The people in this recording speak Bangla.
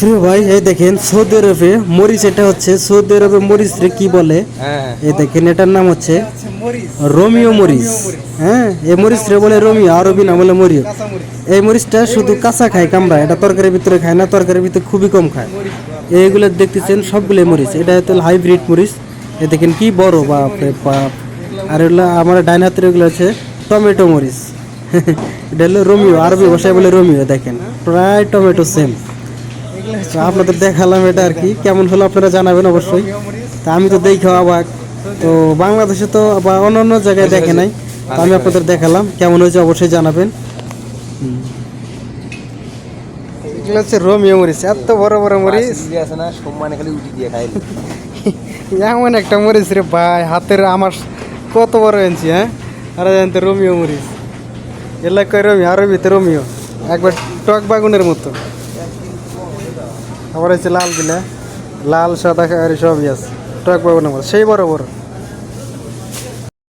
প্রিয় ভাই এই দেখেন সৌদি আরবে মরিচ এটা হচ্ছে সৌদি আরবে মরিচ রে কি বলে? হ্যাঁ। এই দেখেন এটার নাম হচ্ছে রোমিও মরিচ। হ্যাঁ এই মরিচ রে বলে রোমিও আরবি নাম বলে মরিও এই মরিচটা শুধু কাঁচা খায় কামরা এটা তরকারির ভিতরে খায় না তরকারির ভিতরে খুবই কম খায়। এইগুলো দেখতেছেন সবগুলো মরিচ। এটা হচ্ছে হাইব্রিড মরিচ। এ দেখেন কি বড় বাপ রে বাপ। আর এগুলো আমার ডাইন হাতের এগুলো আছে টমেটো মরিচ। এটা হলো রোমিও আরবি ভাষায় বলে রোমিও দেখেন। প্রায় টমেটো সেম আপনাদের দেখালাম এটা আর কি। কেমন হলো আপনারা জানাবেন অবশ্যই। তা আমি তো দেখেও অবাক। তো বাংলাদেশে তো বা অন্য অন্য জায়গায় দেখে নাই। তো আমি আপনাদের দেখালাম। কেমন হয়েছে অবশ্যই জানাবেন। এগুলো হচ্ছে রোমিও মরিচ। এত বড় বড় মরিচ। আছে না সম্মানে খালি উঠি দিয়ে খাই এমন একটা মরিচ রে ভাই হাতের আমার কত বড় এনেছি হ্যাঁ? আর জানতে রোমিও মরিচ। এলাকায় রোমিও আরও ভিতরে রোমিও। একবার টক বাগুনের মতো। আবার হচ্ছে লাল দিলে, লাল, সাদা আর সবই আছে। টক পাবো না সেই বড় বড়